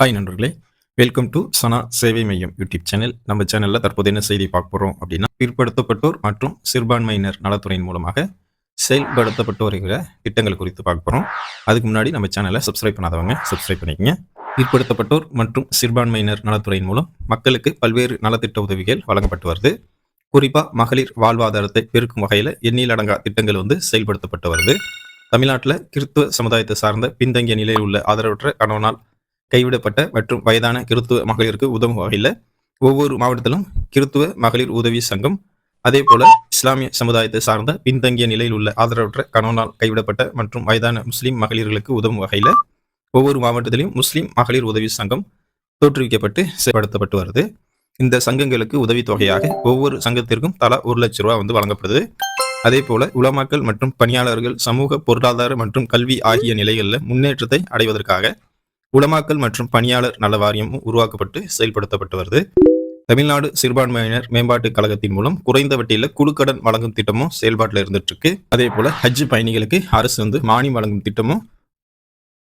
Hi நண்பர்களே welcome to சனா சேவை மையம் யூடியூப் சேனல். நம்ம சேனலில் தற்போது என்ன செய்தி பார்க்க போகிறோம் அப்படின்னா பிற்படுத்தப்பட்டோர் மற்றும் சிறுபான்மையினர் நலத்துறையின் மூலமாக செயல்படுத்தப்பட்டு வருகிற திட்டங்கள் குறித்து பார்க்க போகிறோம் அதுக்கு முன்னாடி நம்ம சேனலை சப்ஸ்கிரைப் பண்ணாதவங்க சப்ஸ்கிரைப் பண்ணிக்கங்க. பிற்படுத்தப்பட்டோர் மற்றும் சிறுபான்மையினர் நலத்துறையின் மூலம் மக்களுக்கு பல்வேறு நலத்திட்ட உதவிகள் வழங்கப்பட்டு வருது. குறிப்பாக மகளிர் வாழ்வாதாரத்தை பெருக்கும் வகையில் எண்ணிலடங்கா திட்டங்கள் வந்து செயல்படுத்தப்பட்டு வருது. தமிழ்நாட்டில் கிறித்துவ சமுதாயத்தை சார்ந்த பின்தங்கிய நிலையில் உள்ள ஆதரவற்ற கணவனால் கைவிடப்பட்ட மற்றும் வயதான கிறித்துவ மகளிருக்கு உதவும் வகையில் ஒவ்வொரு மாவட்டத்திலும் கிறித்துவ மகளிர் உதவி சங்கம் அதே போல இஸ்லாமிய சமுதாயத்தை சார்ந்த பின்தங்கிய நிலையில் உள்ள ஆதரவற்ற கணவனால் கைவிடப்பட்ட மற்றும் வயதான முஸ்லீம் மகளிர்களுக்கு உதவும் வகையில் ஒவ்வொரு மாவட்டத்திலும் முஸ்லீம் மகளிர் உதவி சங்கம் தோற்றுவிக்கப்பட்டு செயல்படுத்தப்பட்டு வருது. இந்த சங்கங்களுக்கு உதவித்தொகையாக ஒவ்வொரு சங்கத்திற்கும் தலா ஒரு லட்ச ரூபா வந்து வழங்கப்படுது. அதே போல உலமாக்கல் மற்றும் பணியாளர்கள் சமூக பொருளாதார மற்றும் கல்வி ஆகிய நிலைகளில் முன்னேற்றத்தை அடைவதற்காக உலமாக்கல் மற்றும் பணியாளர் நல வாரியமும் உருவாக்கப்பட்டு செயல்படுத்தப்பட்டு வருது. தமிழ்நாடு சிறுபான்மையினர் மேம்பாட்டுக் கழகத்தின் மூலம் குறைந்த வட்டியில் குழுக்கடன் வழங்கும் திட்டமும் செயல்பாட்டில் இருந்துட்டு இருக்கு அதே போல ஹஜ் பயணிகளுக்கு அரசு வந்து மானியம் வழங்கும் திட்டமும்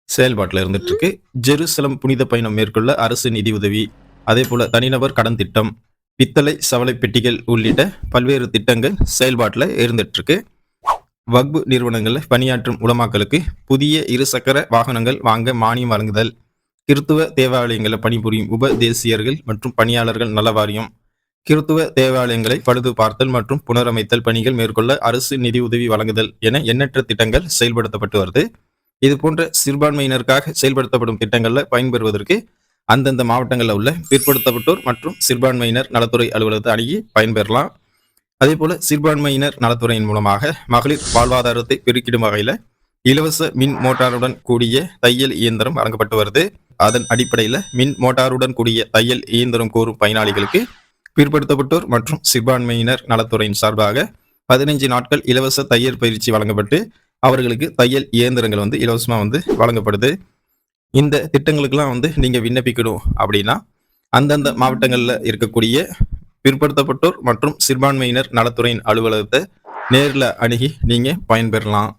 செயல்பாட்டில் இருந்துட்டு இருக்கு ஜெருசலம் புனித பயணம் மேற்கொள்ள அரசு நிதி உதவி அதே போல தனிநபர் கடன் திட்டம் பித்தளை சவலை பெட்டிகள் உள்ளிட்ட பல்வேறு திட்டங்கள் செயல்பாட்டில் இருந்துட்டு இருக்கு வக்பு நிறுவனங்களில் பணியாற்றும் உலமாக்களுக்கு புதிய இருசக்கர வாகனங்கள் வாங்க மானியம் வழங்குதல் கிறித்துவ தேவாலயங்களில் பணிபுரியும் உப தேசியர்கள் மற்றும் பணியாளர்கள் நல வாரியம் கிறித்துவ தேவாலயங்களை பழுது பார்த்தல் மற்றும் புனரமைத்தல் பணிகள் மேற்கொள்ள அரசு நிதி உதவி வழங்குதல் என எண்ணற்ற திட்டங்கள் செயல்படுத்தப்பட்டு வருது. இது போன்ற சிறுபான்மையினருக்காக செயல்படுத்தப்படும் திட்டங்களில் பயன்பெறுவதற்கு அந்தந்த மாவட்டங்களில் உள்ள பிற்படுத்தப்பட்டோர் மற்றும் சிறுபான்மையினர் நலத்துறை அலுவலகத்தை அணுகி பயன்பெறலாம். அதே போல சிறுபான்மையினர் நலத்துறையின் மூலமாக மகளிர் வாழ்வாதாரத்தை பெருக்கிடும் வகையில் இலவச மின் மோட்டாருடன் கூடிய தையல் இயந்திரம் வழங்கப்பட்டு வருது. அதன் அடிப்படையில் மின் மோட்டாருடன் கூடிய தையல் இயந்திரம் கோரும் பயனாளிகளுக்கு பிற்படுத்தப்பட்டோர் மற்றும் சிறுபான்மையினர் நலத்துறையின் சார்பாக பதினைஞ்சு நாட்கள் இலவச தையல் பயிற்சி வழங்கப்பட்டு அவர்களுக்கு தையல் இயந்திரங்கள் வந்து இலவசமாக வந்து வழங்கப்படுது. இந்த திட்டங்களுக்கெல்லாம் வந்து நீங்கள் விண்ணப்பிக்கணும் அப்படின்னா அந்தந்த மாவட்டங்களில் இருக்கக்கூடிய பிற்படுத்தப்பட்டோர் மற்றும் சிறுபான்மையினர் நலத்துறையின் அலுவலகத்தை நேரில் அணுகி நீங்கள் பயன்பெறலாம்.